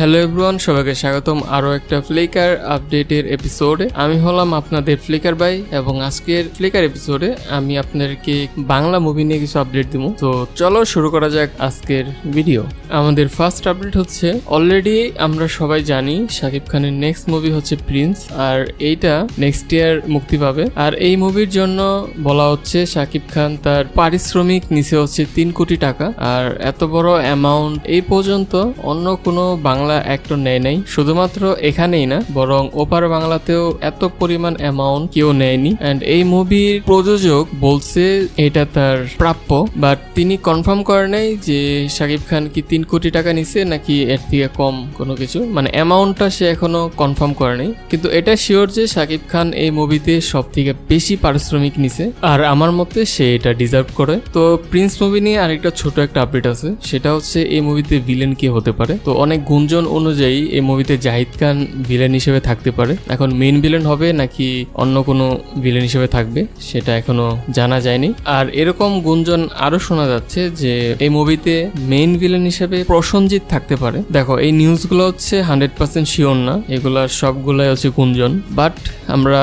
Hello everyone সবাইকে স্বাগতম আরও একটা ফ্লিকার আপডেটের এপিসোডে আমি হলাম আপনাদের ফ্লিকার ভাই এবং আজকের ফ্লিকার এপিসোডে আমি আপনাদেরকে বাংলা মুভি নিয়ে কিছু আপডেট দিব। তো চলো শুরু করা যাক আজকের ভিডিও আমাদের ফার্স্ট আপডেট হচ্ছে অলরেডি আমরা সবাই জানি শাকিব খানের নেক্সট মুভি হচ্ছে প্রিন্স আর এইটা নেক্সট ইয়ার মুক্তি পাবে। আর এই মুভির জন্য বলা হচ্ছে শাকিব খান তার পারিশ্রমিক নিচে হচ্ছে তিন কোটি টাকা, আর এত বড় অ্যামাউন্ট এই পর্যন্ত অন্য কোনো বাংলা অ্যাক্টর নেয় নাই। শুধুমাত্র এখানেই না, বরং ওপার বাংলাতেও এত পরিমাণ অ্যামাউন্ট কেউ নেয়নি। অ্যান্ড এই মুভির প্রযোজক বলছে এটা তার প্রাপ্য বাট তিনি কনফার্ম করে নাই যে শাকিব খান কি তিন কোটি টাকা নিছে নাকি এর থেকে কম কোনো কিছু। মানে অ্যামাউন্টটা সে এখনও কনফার্ম করে নাই। কিন্তু এটা শিওর যে শাকিব খান এই মুভিতে সব থেকে বেশি পারিশ্রমিক নিছে। আর আমার মতে সে এটা ডিজার্ভ করে। তো প্রিন্স মুভি নিয়ে আরেকটা ছোট একটা আপডেট আছে। সেটা হচ্ছে এই মুভিতে ভিলেন কে হতে পারে। তো অনেক গুঞ্জন অনুযায়ী এই মুভিতে জাহিদ খান ভিলেন হিসেবে থাকতে পারে। এখন মেন ভিলেন হবে নাকি অন্য কোনো ভিলেন হিসেবে থাকবে, সেটা এখনও জানা যায়নি। আর এরকম গুঞ্জন আরও শোনা যাচ্ছে যে এই মুভিতে মেইন ভিলেন হিসেবে প্রসঞ্জিৎ থাকতে পারে। দেখো, এই নিউজগুলো হচ্ছে হান্ড্রেড পার্সেন্ট শিওর না, এগুলার সবগুলাই হচ্ছে গুঞ্জন। বাট আমরা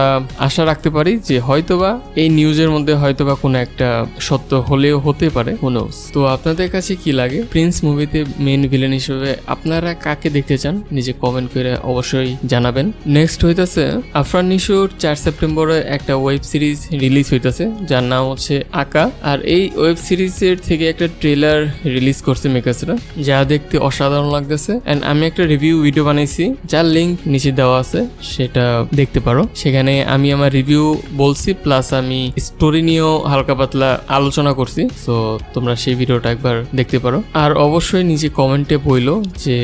আশা রাখতে পারি যে হয়তোবা এই নিউজের মধ্যে হয়তোবা কোনো একটা সত্য হলেও হতে পারে তো আপনাদের কাছে কি লাগে? প্রিন্স মুভিতে মেইন ভিলেন হিসেবে আপনারা কাকে দেখতে চান, নিজে কমেন্ট করে অবশ্যই জানাবেন। নেক্সট হইতাছে আফরান নিশুর চার সেপ্টেম্বরে একটা ওয়েব সিরিজ রিলিজ হইতাছে, যার নাম হচ্ছে আকা। আর এই ওয়েব সিরিজের থেকে একটা ট্রেলার রিলিজ করছে মেকার্সরা যা দেখতে অসাধারণ লাগতেছে। এন্ড আমি একটা রিভিউ ভিডিও বানাইছি, যার লিঙ্ক নিচে দেওয়া আছে, সেটা দেখতে পারো। সেখানে আমি আমার রিভিউ বলছি প্লাস আমি স্টোরি নিয়েও হালকা পাতলা আলোচনা করছি সো তোমরা সেই ভিডিওটা একবার দেখতে পারো। আর অবশ্যই নিজে কমেন্টে বইলো যে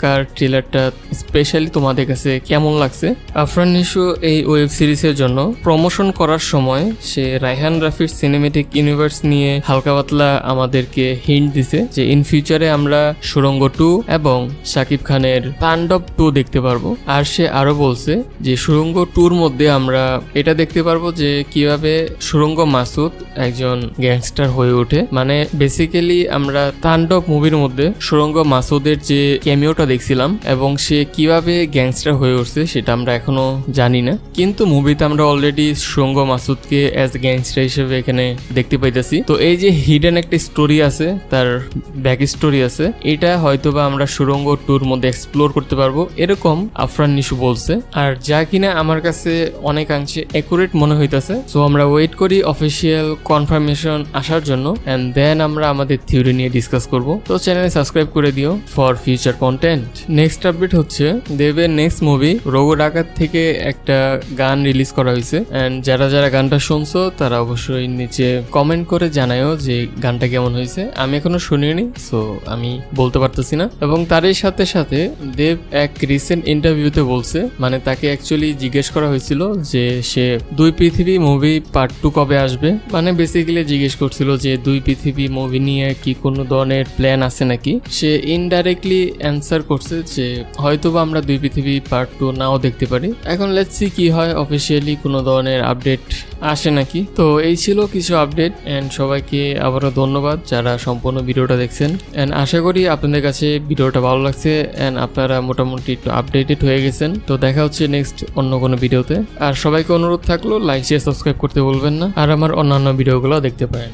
আকার ট্রেলারটা স্পেশালি তোমাদের কাছে কেমন লাগছে? আফরান নিশু এই ওয়েব সিরিজের জন্য প্রমোশন করার সময় সে রায়হান রাফির সিনেমেটিক ইউনিভার্স নিয়ে হালকা পাতলা আমাদেরকে হিন্ট দিছে যে ইন ফিউচারে আমরা সুরঙ্গ টু এবং শাকিব খানের তাণ্ডব টু দেখতে পারব। আর সে আরও বলছে যে সুরঙ্গ টুর মধ্যে আমরা এটা দেখতে পারব যে কীভাবে সুরঙ্গ মাসুদ একজন গ্যাংস্টার হয়ে ওঠে। মানে বেসিক্যালি আমরা তাণ্ডব মুভির মধ্যে সুরঙ্গ মাসুদের যে ক্যামিওটা দেখছিলাম এবং সে কীভাবে গ্যাংস্টার হয়ে উঠছে সেটা আমরা এখনও জানি না। কিন্তু মুভিতে আমরা অলরেডি সুরঙ্গ মাসুদকে অ্যাজ গ্যাংস্টার হিসেবে এখানে দেখতে পাইতেছি। তো এই যে হিডেন একটা স্টোরি আছে, তার ব্যাক স্টোরি আছে, এটা হয়তোবা আমরা সুরঙ্গ টুর মধ্যে এক্সপ্লোর করতে পারব। এরকম আফরান নিশু বলছে। আর যা কিনা আমার কাছে অনেকাংশে অ্যাকুরেট মনে হইতাছে। সো আমরা ওয়েট করি অফিসিয়াল কনফার্মেশন আসার জন্য অ্যান্ড দেন আমরা আমাদের থিওরি নিয়ে ডিসকাস করব। তো চ্যানেলে সাবস্ক্রাইব করে দিও for future content next update হচ্ছে, দেবের নেক্সট মুভি রোগো ডাকাত থেকে একটা গান রিলিজ করা হয়েছে। অ্যান্ড যারা যারা গানটা শুনছো, তারা অবশ্যই নিচে কমেন্ট করে জানায়ও যে গানটা কেমন হয়েছে। আমি এখনও শুনিনি সো আমি বলতে পারতেছি না। এবং তারই সাথে সাথে দেব এক রিসেন্ট ইন্টারভিউতে বলছে মানে তাকে অ্যাকচুয়ালি জিজ্ঞেস করা হয়েছিল যে সে দুই পৃথিবী মুভি পার্ট টু কবে আসবে। মানে বেসিক্যালি জিজ্ঞেস করছিল যে দুই পৃথিবী মুভি নিয়ে কি কোনো ধরনের প্ল্যান আছে নাকি? সে ইনডাইরেক্টলি অ্যান্সার করছে যে হয়তোবা আমরা দুই পৃথিবী পার্ট টু নাও দেখতে পারি। এখন লেটসি কি হয় অফিসিয়ালি কোনো ধরনের আপডেট আসে নাকি? তো এই ছিল কিছু আপডেট অ্যান্ড সবাইকে আবারও ধন্যবাদ যারা সম্পূর্ণ ভিডিওটা দেখছেন। অ্যান্ড আশা করি আপনাদের কাছে ভিডিওটা ভালো লাগছে অ্যান্ড আপনারা মোটামুটি একটু আপডেটেড হয়ে গেছেন। তো দেখা হচ্ছে নেক্সট অন্য কোনো ভিডিওতে। আর সবাইকে অনুরোধ থাকল লাইক শেয়ার সাবস্ক্রাইব করতে বলবেন না। আর আমার অন্যান্য ভিডিওগুলো দেখতে পারেন।